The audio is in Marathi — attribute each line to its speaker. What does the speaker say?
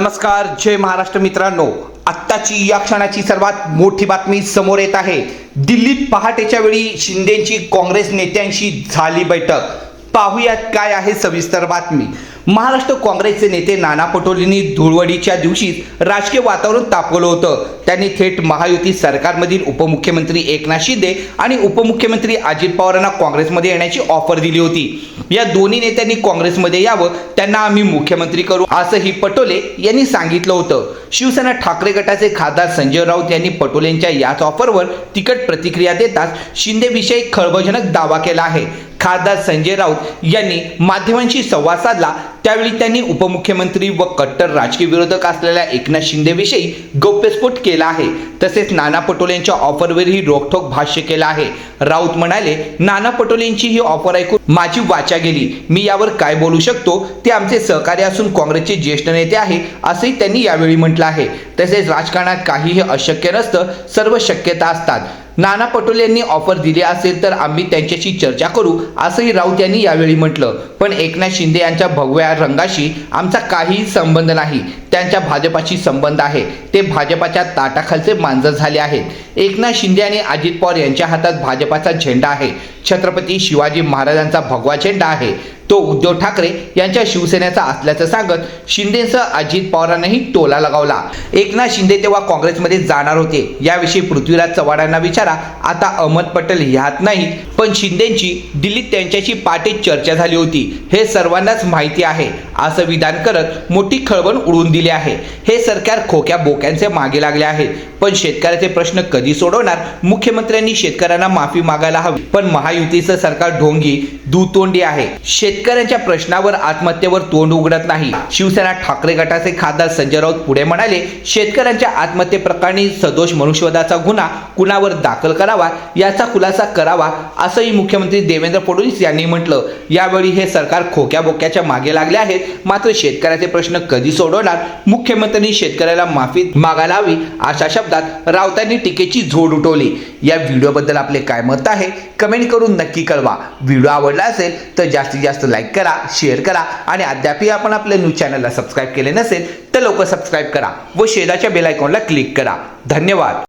Speaker 1: नमस्कार जय महाराष्ट्र मित्रांनो. आत्ताची या क्षणाची सर्वात मोठी बातमी समोर येत आहे. दिल्लीत पहाटेच्या वेळी शिंदेची काँग्रेस नेत्यांशी झाली बैठक. पाहूयात काय आहे सविस्तर बातमी. महाराष्ट्र काँग्रेसचे नेते नाना पटोलेंनी धुळवडीच्या दिवशीच राजकीय वातावरण तापवलं होतं. त्यांनी थेट महायुती सरकारमधील उपमुख्यमंत्री एकनाथ शिंदे आणि उपमुख्यमंत्री अजित पवारांना काँग्रेसमध्ये येण्याची ऑफर दिली होती. या दोन्ही नेत्यांनी काँग्रेसमध्ये यावं त्यांना आम्ही मुख्यमंत्री करू असंही पटोले यांनी सांगितलं होतं. शिवसेना ठाकरे गटाचे खासदार संजय राऊत यांनी पटोलेंच्या याच ऑफरवर तिकट प्रतिक्रिया देताच शिंदेविषयी खळबळजनक दावा केला आहे. खासदार संजय राऊत यांनी माध्यमांशी संवाद साधला. त्यावेळी त्यांनी उपमुख्यमंत्री व कट्टर राजकीय विरोधक असलेल्या एकनाथ शिंदेविषयी गौप्यस्फोट केला आहे. तसेच नाना पटोलेंच्या ऑफरवरही रोखठोक भाष्य केलं आहे. राऊत म्हणाले नाना पटोलेंची ही ऑफर ऐकून माझी वाचा गेली. मी यावर काय बोलू शकतो? ते आमचे सहकार्य असून काँग्रेसचे ज्येष्ठ नेते आहे असंही त्यांनी यावेळी म्हटलं आहे. तसेच राजकारणात काहीही अशक्य नसतं सर्व शक्यता असतात. नाना पटोले यांनी ऑफर दिली असेल तर आम्ही त्यांच्याशी चर्चा करू असंही राऊत यांनी यावेळी म्हटलं. पण एकनाथ शिंदे यांच्या भगव्या रंगाशी आमचा काहीही संबंध नाही. त्यांच्या भाजपाशी संबंध आहे. ते भाजपाच्या ताटाखालचे मांजर झाले आहेत. एकनाथ शिंदे आणि अजित पवार यांच्या हातात भाजपाचा झेंडा आहे. छत्रपती शिवाजी महाराजांचा भगवा झेंडा आहे. तो उद्धव ठाकरे यांच्या शिवसेनेचा असल्याचं सांगत शिंदेसह अजित पवारांनाही टोला लगावला. एकनाथ शिंदे तेव्हा काँग्रेसमध्ये जाणार होते. याविषयी पृथ्वीराज चव्हाणांना विचारा. आता अहमद पटेल ह्यात नाही पण शिंदेची दिल्लीत त्यांच्याशी पाटे चर्चा झाली होती. हे सर्वांनाच माहिती आहे. असं विधान करत मोठी खळबळ उडवून दिली आहे. हे सरकार खोक्या बोक्यांचे मागे लागले आहे. पण शेतकऱ्याचे प्रश्न कधी सोडवणार? मुख्यमंत्र्यांनी शेतकऱ्यांना माफी मागायला हवी. पण महायुतीचं सरकार ढोंगी दुतोंडी आहे. शेतकऱ्यांच्या प्रश्नावर आत्महत्येवर तोंड उघडत नाही. शिवसेना ठाकरे गटाचे खासदार संजय राऊत पुढे म्हणाले शेतकऱ्यांच्या आत्महत्येप्रकरणी सदोष मनुष्यवधाचा गुन्हा कुणावर दाखल करावा? याचा खुलासा करावा? असंही मुख्यमंत्री देवेंद्र फडणवीस यांनी म्हटलं. यावेळी हे सरकार खोक्या बोक्याच्या मागे लागले आहेत मात्र शेतकऱ्याचे प्रश्न कधी सोडवणार? मुख्यमंत्र्यांनी शेतकऱ्याला माफी मागायला हवी अशा शब्दात राऊतांनी टीकेची झोड उठवली. या व्हिडिओबद्दल आपले काय मत आहे? कमेंट करून नक्की कळवा. व्हिडिओ आवडला असेल तर जास्तीत जास्त लाईक करा शेअर करा आणि अद्यापही आपण आपल्या न्यूज चॅनलला सबस्क्राईब केले नसेल तर लवकर सबस्क्राईब करा व शेजाच्या बेल आयकॉनला क्लिक करा. धन्यवाद.